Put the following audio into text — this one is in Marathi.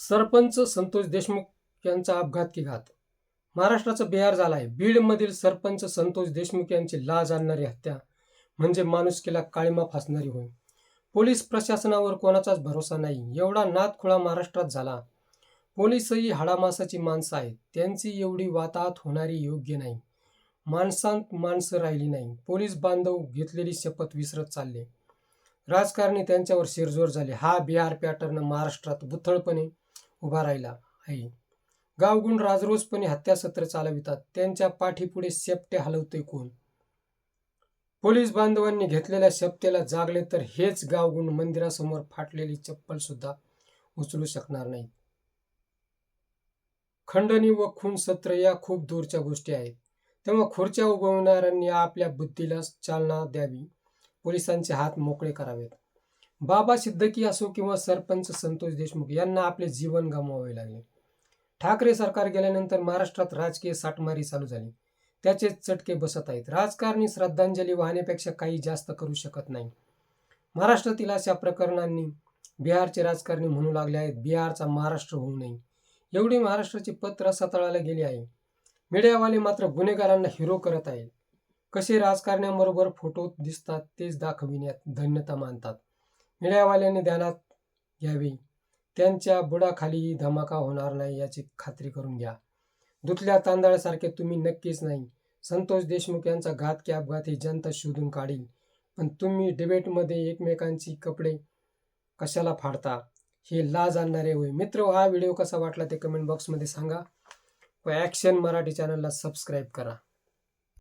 सरपंच संतोष देशमुख यांचा अपघात की घात. महाराष्ट्राचा बिहार झाला आहे बीडमधील सरपंच संतोष देशमुख यांची लाज आणणारी हत्या म्हणजे माणुसकीला काळीमा फासणारी होय. पोलीस प्रशासनावर कोणाचाच भरोसा नाही. एवढा नादखुळा महाराष्ट्रात झाला. पोलीसही हाडामासाची माणसं आहेत. त्यांची एवढी वाताहत होणारी योग्य नाही. माणसांत माणसं राहिली नाही. पोलीस बांधव घेतलेली शपथ विसरत चालले. राजकारणी त्यांच्यावर शिरजोर झाले. हा बिहार पॅटर्न महाराष्ट्रात बुथळपणे उभा राहिला आहे. गावगुण राजरोसपणे हत्यासत्र चालवितात. त्यांच्या पाठीपुढे शेपटे हलवते कोण? पोलीस बांधवांनी घेतलेल्या शेपटेला जागले तर हेच गावगुण मंदिरासमोर फाटलेली चप्पल सुद्धा उचलू शकणार नाही. खंडणी व खून सत्र या खूप दूरच्या गोष्टी आहेत. तेव्हा खुर्च्या उगवणाऱ्यांनी आपल्या बुद्धीला चालना द्यावी. पोलिसांचे हात मोकळे करावेत. बाबा सिद्दकी असो किंवा सरपंच संतोष देशमुख यांना आपले जीवन गमवावे लागले. ठाकरे सरकार गेल्यानंतर महाराष्ट्रात राजकीय साठमारी चालू झाली. त्याचे चटके बसत आहेत. राजकारणी श्रद्धांजली वाहण्यापेक्षा काही जास्त करू शकत नाही. महाराष्ट्रातील अशा प्रकरणांनी बिहारचे राजकारणी म्हणू लागले आहेत बिहारचा महाराष्ट्र होऊ नये. एवढी महाराष्ट्राची पत्र सतळाला गेली आहे. मीडियावाले मात्र गुन्हेगारांना हिरो करत आहेत. कसे राजकारण्यांबरोबर फोटो दिसतात तेच दाखविण्यात धन्यता मानतात. मीडियावाल्यांनी ध्यानात घ्यावी. त्यांच्या बुडाखालीही धमाका होणार नाही याची खात्री करून घ्या. दुतल्या तांदळासारखे तुम्ही नक्कीच नाही. संतोष देशमुख यांचा घात की अपघात ही जनता शोधून काढील. पण तुम्ही डिबेटमध्ये एकमेकांची कपडे कशाला फाडता? हे लाज आणणारे होय. मित्र हा व्हिडिओ कसा वाटला ते कमेंट बॉक्समध्ये सांगा व ॲक्शन मराठी चॅनलला सबस्क्राईब करा.